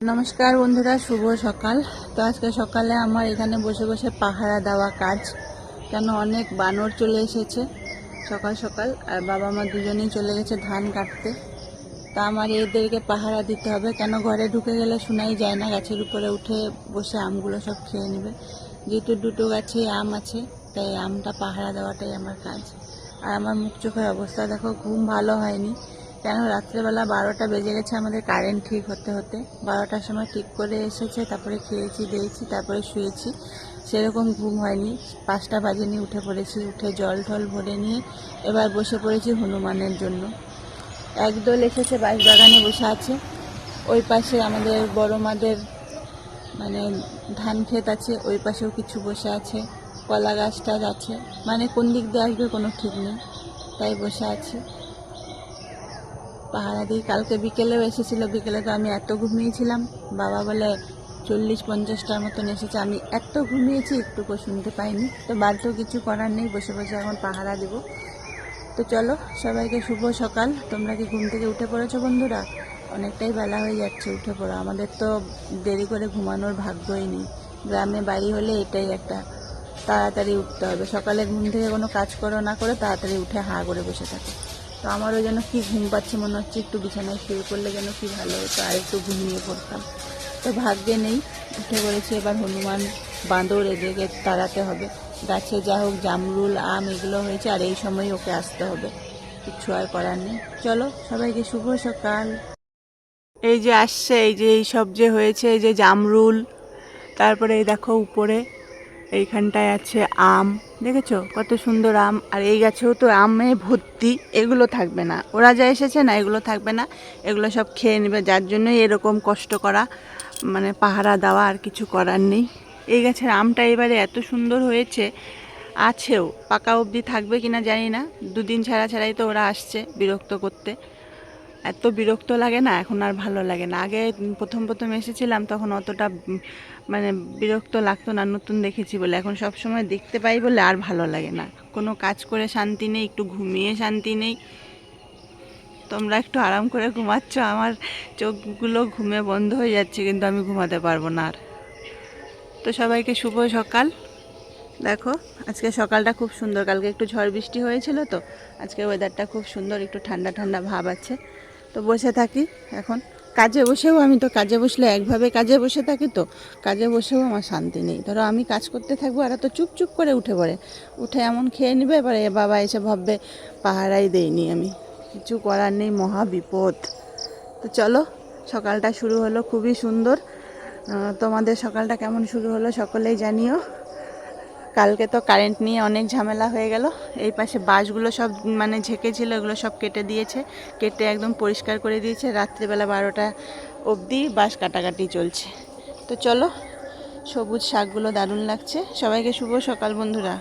নমস্কার বন্ধুরা, শুভ সকাল। তো আজকে সকালে আমার এখানে বসে বসে পাহারা দেওয়া কাজ, কেন অনেক বানর চলে এসেছে সকাল সকাল, আর বাবা মা দুজনেই চলে গেছে ধান কাটতে। তা আমার এদেরকে পাহারা দিতে হবে, কেন ঘরে ঢুকে গেলে শোনাই যায় না, গাছের উপরে উঠে বসে আমগুলো সব খেয়ে নেবে। যেহেতু দুটো গাছে আম আছে, তাই আমটা পাহারা দেওয়াটাই আমার কাজ। আর আমার মুখ চোখের অবস্থা দেখো, ঘুম ভালো হয়নি। কেন রাত্রেবেলা বারোটা বেজে গেছে? আমাদের কারেন্ট ঠিক হতে হতে। বারোটার সময় ঠিক করে এসেছে, তারপরে খেয়েছি, দিয়েছি, তারপরে শুয়েছি। সেরকম ঘুম হয়নি। পাঁচটা বাজে নিয়ে উঠে পড়েছি। উঠে জল টল ভরে নিয়ে এবার বসে পড়েছি হনুমানের জন্য। একদল এসেছে বাঁশবাগানে বসে আছে। ওই পাশে আমাদের বড় মাদের মানে ধান ক্ষেত আছে, ওই পাশেও কিছু বসে আছে। কলা গাছ টাছ আছে। মানে কোন দিক দিয়ে আসবে কোনো ঠিক নেই। তাই বসে আছি। পাহাড়া দিয়ে কালকে বিকেলেও এসেছিল। বিকেলে তো আমি এত ঘুমিয়েছিলাম। বাবা বলে, চল্লিশ পঞ্চাশটার মতন এসেছে। আমি এত ঘুমিয়েছি, একটুকু শুনতে পাইনি। তো বাড়িতেও কিছু করার নেই, বসে বসে এখন পাহারা দিব। তো চলো, সবাইকে শুভ সকাল। তোমরা কি ঘুম থেকে উঠে পড়েছো বন্ধুরা? অনেকটাই বেলা হয়ে যাচ্ছে, উঠে পড়ো। আমাদের তো দেরি করে ঘুমানোর ভাগ্যই নেই। গ্রামে বাড়ি হলে এটাই একটা। তাড়াতাড়ি উঠতে হবে। সকালে ঘুম থেকে কোনো কাজ করো না করে তাড়াতাড়ি উঠে হাঁ করে বসে থাকো। তো আমারও যেন কি ঘুম পাচ্ছে, মনে হচ্ছে একটু বিছানায় শুয়ে করলে যেন কি ভালো হতো, আর একটু ঘুমিয়ে পড়তাম। তো ভাগ্যে নেই, উঠে পড়েছি এবার হনুমান বাঁদর, এদেরকে তাড়াতে হবে। গাছে যা হোক, জামরুল, আম, এগুলো হয়েছে, আর এই সময় ওকে আসতে হবে। কিচ্ছু আর করার নেই। চলো, সবাইকে শুভ সকাল। এই যে আসছে, এই যে এই সব যে হয়েছে, এই যে জামরুল, তারপরে এই দেখো উপরে। এইখানটায় আছে আম, দেখেছ? কত সুন্দর আম। আর এই গাছেও তো আমে ভর্তি, এগুলো থাকবে না। ওরা যা এসেছে না, এগুলো থাকবে না। এগুলো সব খেয়ে নেবে, যার জন্যই এরকম কষ্ট করা মানে পাহারা দেওয়া আর কিছু করার নেই। এই গাছের আমটা এবারে এত সুন্দর হয়েছে, আছেও। পাকা অবধি থাকবে কিনা জানি না। দুদিন ছাড়া ছাড়াই তো ওরা আসছে বিরক্ত করতে। এত বিরক্ত লাগে না, এখন আর ভালো লাগে না। আগে প্রথম প্রথম এসেছিলাম, তখন অতটা মানে বিরক্ত লাগতো না, নতুন দেখেছি বলে। এখন সব সময় দেখতে পাই বলে আর ভালো লাগে না। কোনো কাজ করে শান্তি নেই, একটু ঘুমিয়ে শান্তি নেই। তোমরা একটু আরাম করে ঘুমাচ্ছ, আমার চোখগুলো ঘুমে বন্ধ হয়ে যাচ্ছে, কিন্তু আমি ঘুমাতে পারব না আর। তো সবাইকে শুভ সকাল। দেখো, আজকে সকালটা খুব সুন্দর। কালকে একটু ঝড় বৃষ্টি হয়েছিল তো, আজকে ওয়েদারটা খুব সুন্দর, একটু ঠান্ডা ঠান্ডা ভাব আছে। তো বসে থাকি এখন। কাজে বসেও আমি তো কাজে বসলে একভাবে কাজে বসে থাকি তো, কাজে বসেও আমার শান্তি নেই। ধরো আমি কাজ করতে থাকব আর তো চুপ চুপ করে উঠে পড়ে। উঠে এমন খেয়ে নেবে, এবারে এ বাবা এসে ভাববে, পাহারাই দেইনি আমি। কিছু করার নেই, মহা বিপদ। তো চলো, সকালটা শুরু হলো খুবই সুন্দর। তোমাদের সকালটা কেমন শুরু হলো সকলেই জানিও। কালকে তো কারেন্ট নিয়ে অনেক ঝামেলা হয়ে গেল। এই পাশে বাঁশগুলো সব মানে ঝেঁকেছিল এগুলো সব কেটে দিয়েছে। কেটে একদম পরিষ্কার করে দিয়েছে। রাত্রিবেলা বারোটা অবধি বাঁশ কাটাকাটি চলছে। তো চলো, সবুজ শাকগুলো দারুণ লাগছে। সবাইকে শুভ সকাল বন্ধুরা।